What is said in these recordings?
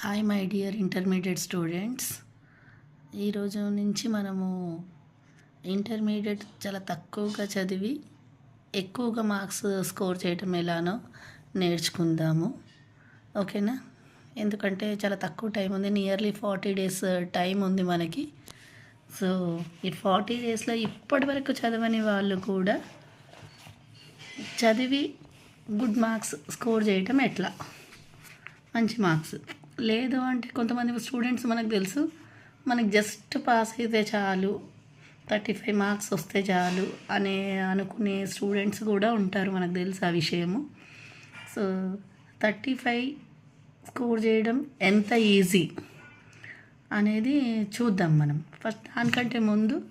Hi my dear intermediate students ఈరోజు నుంచి మనము ఇంటర్మీడియట్ చాలా తక్కువగా చదివి ఎక్కువగా మార్క్స్ స్కోర్ చేయటం ఎలానో నేర్చుకుందాము. ఓకేనా? ఎందుకంటే చాలా తక్కువ టైం ఉంది నియర్లీ ఫార్టీ డేస్ టైం ఉంది మనకి. సో ఈ ఫార్టీ డేస్లో ఇప్పటివరకు చదవని వాళ్ళు కూడా చదివి గుడ్ మార్క్స్ స్కోర్ చేయటం ఎట్లా? మంచి మార్క్స్ లేదు అంటే కొంతమంది స్టూడెంట్స్ మనకు తెలుసు మనకి జస్ట్ పాస్ అయితే చాలు థర్టీ ఫైవ్ మార్క్స్ వస్తే చాలు అనే అనుకునే స్టూడెంట్స్ కూడా ఉంటారు మనకు తెలుసు ఆ విషయము. సో థర్టీ ఫైవ్ స్కోర్ చేయడం ఎంత ఈజీ అనేది చూద్దాం మనం. ఫస్ట్ దానికంటే ముందు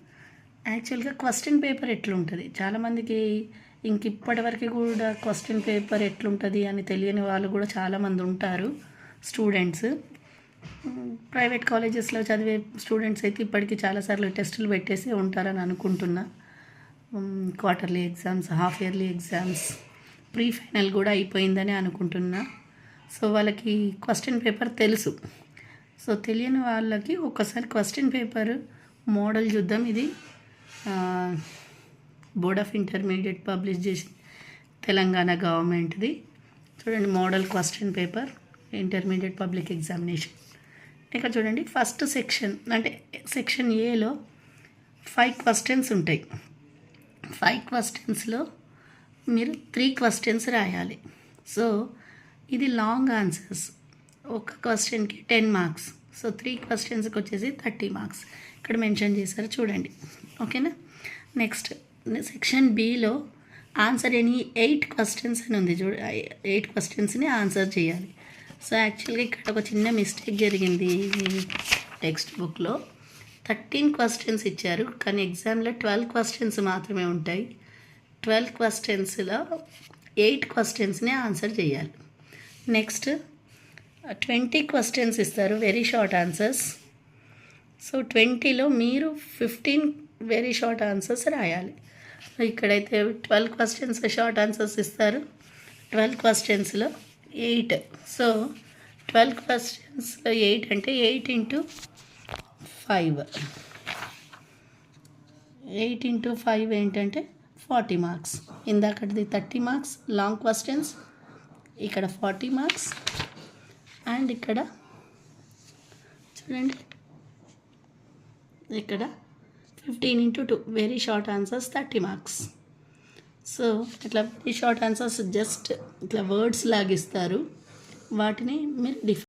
యాక్చువల్గా క్వశ్చన్ పేపర్ ఎట్లుంటుంది? చాలామందికి ఇంక ఇప్పటివరకు కూడా క్వశ్చన్ పేపర్ ఎట్లుంటుంది అని తెలియని వాళ్ళు కూడా చాలామంది ఉంటారు. స్టూడెంట్స్. ప్రైవేట్ కాలేజెస్లో చదివే స్టూడెంట్స్ అయితే ఇప్పటికీ చాలాసార్లు టెస్టులు పెట్టేసి ఉంటారని అనుకుంటున్నా. Quarterly exams half yearly exams pre final కూడా అయిపోయిందని అనుకుంటున్నా. సో వాళ్ళకి క్వశ్చన్ పేపర్ తెలుసు. సో తెలియని వాళ్ళకి ఒక్కసారి క్వశ్చన్ పేపర్ మోడల్ చూద్దాం. ఇది బోర్డ్ ఆఫ్ ఇంటర్మీడియట్ పబ్లిష్ చేసి తెలంగాణ గవర్నమెంట్ది. చూడండి model question paper. Intermediate public examination. ఇక్కడ చూడండి ఫస్ట్ సెక్షన్ అంటే సెక్షన్ ఏలో ఫైవ్ క్వశ్చన్స్ ఉంటాయి. ఫైవ్ క్వశ్చన్స్లో మీరు త్రీ క్వశ్చన్స్ రాయాలి. సో ఇది లాంగ్ ఆన్సర్స్ ఒక క్వశ్చన్కి టెన్ మార్క్స్ సో త్రీ క్వశ్చన్స్కి వచ్చేసి థర్టీ మార్క్స్ ఇక్కడ మెన్షన్ చేశారు చూడండి. ఓకేనా next section below answer any eight questions అని ఉంది. చూడ ఎయిట్ క్వశ్చన్స్ని ఆన్సర్ చేయాలి. సో యాక్చువల్గా ఇక్కడ ఒక చిన్న మిస్టేక్ జరిగింది టెక్స్ట్ బుక్లో థర్టీన్ క్వశ్చన్స్ ఇచ్చారు కానీ ఎగ్జామ్లో ట్వెల్వ్ క్వశ్చన్స్ మాత్రమే ఉంటాయి. ట్వెల్వ్ క్వశ్చన్స్లో ఎయిట్ క్వశ్చన్స్ని ఆన్సర్ చేయాలి. నెక్స్ట్ ట్వంటీ క్వశ్చన్స్ ఇస్తారు వెరీ షార్ట్ ఆన్సర్స్ సో ట్వంటీలో మీరు ఫిఫ్టీన్ వెరీ షార్ట్ ఆన్సర్స్ రాయాలి. ఇక్కడైతే ట్వెల్వ్ క్వశ్చన్స్ షార్ట్ ఆన్సర్స్ ఇస్తారు. Twelve క్వశ్చన్స్లో eight. So twelve questions eight అంటే eight into five. Eight into five ఏంటంటే ఫార్టీ మార్క్స్. ఇందాకటిది థర్టీ మార్క్స్ లాంగ్ క్వశ్చన్స్ ఇక్కడ ఫార్టీ మార్క్స్ అండ్ ఇక్కడ చూడండి. ఇక్కడ fifteen into two very short answers thirty marks so ఇట్లా ఈ షార్ట్ ఆన్సర్స్ జస్ట్ ఇట్లా వర్డ్స్ లాగిస్తారు. వాటిని మీరు డిఫ్